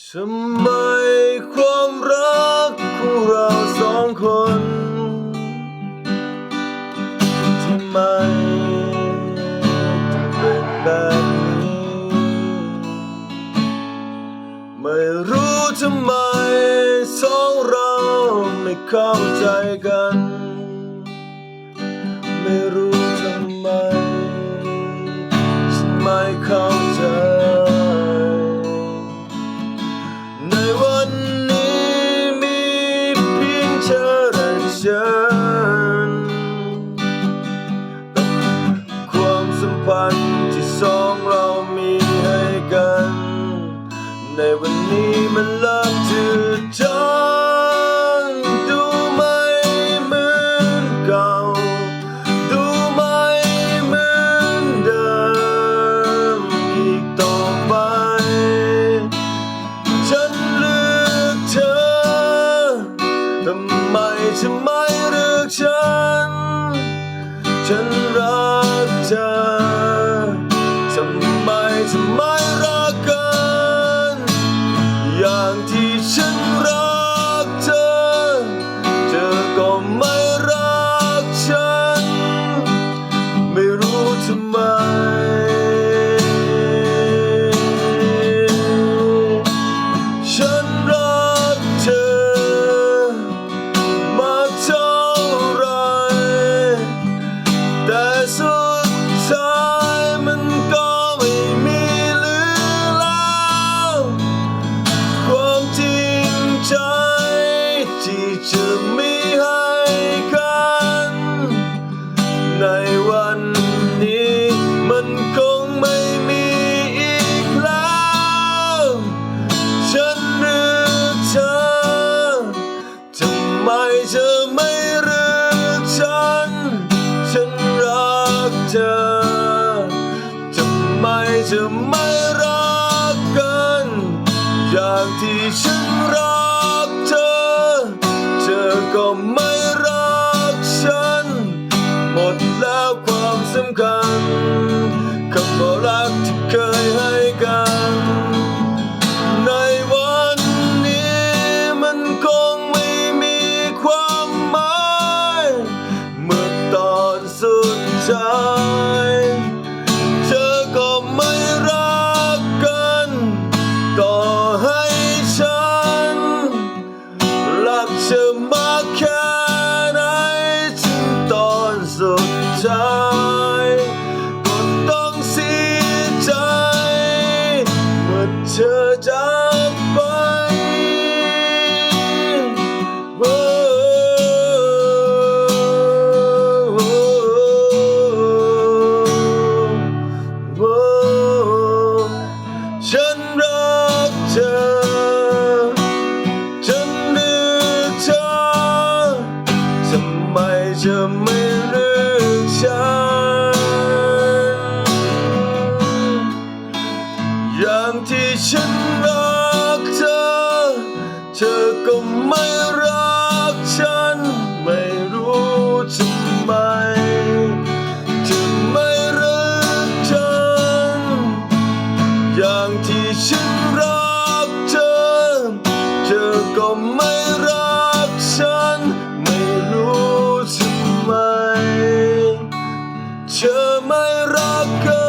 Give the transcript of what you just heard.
ทำไมความรักของเราสองคนทำไมถึงเป็นแบบนี้ ไม่รู้ทำไมสองเราไม่เข้าใจกัน ไม่รู้ วันที่สองางที่ฉัน จะไม่รักกัน อย่างที่ฉันรักเธอ เธอก็ไม่ จะไม่เลือกฉัน อย่างที่ฉันรักเธอ เธอก็ไม่ rock